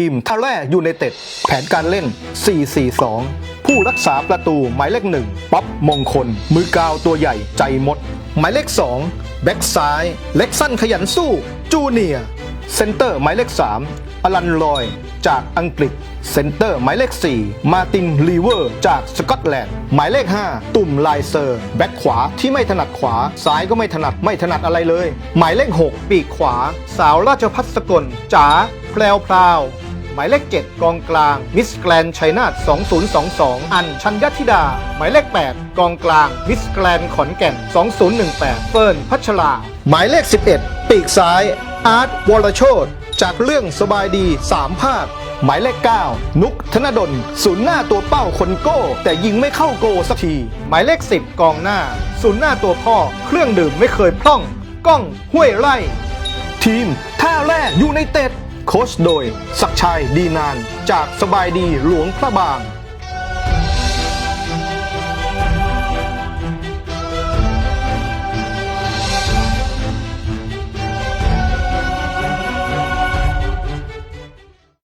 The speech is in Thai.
ทีมท่าแร่ยูไนเต็ดแผนการเล่น 4-4-2 ผู้รักษาประตูหมายเลขหนึ่งป๊อปมงคล มือกาวตัวใหญ่ใจมด หมายเลข 2 แบ็กซ้าย เล็กสั้นขยันสู้ จูเนียเซนเตอร์หมายเลข 3 อลันลอย จากอังกฤษ เซนเตอร์หมายเลข 4 มาตินลีเวอร์ จากสกอตแลนด์ หมายเลข 5 ตุ่มลายเซอร์ แบ็คขวาที่ไม่ถนัดขวา ซ้ายก็ไม่ถนัดไม่ถนัดอะไรเลย หมายเลข 6 ปีกขวา สาวราชพัฒสกลจ๋าแพรวพราว หมายเลข 7 กองกลางมิสแกรนชัยนาท2022 อันชัญญธิดา หมายเลข 8 กองกลางมิสแกรนขอนแก่น 2018 เฟิร์นพัชรา หมายเลข 11 ปีกซ้าย อาร์ตวรโชตจากเรื่องสบายดี 3 ภาค หมายเลข 9 นุกธนดลศูนย์หน้าตัวเป้าคนโก้ แต่ยิงไม่เข้าโกสักที หมายเลข 10 กองหน้าศูนย์หน้าตัวพ่อ เครื่องดื่มไม่เคยพร่อง ก้องห้วยไร่ ทีมท่าแร่ยูไนเต็ด โค้ชโดย ศักชัยดีนาน จากสบายดีหลวงพระบาง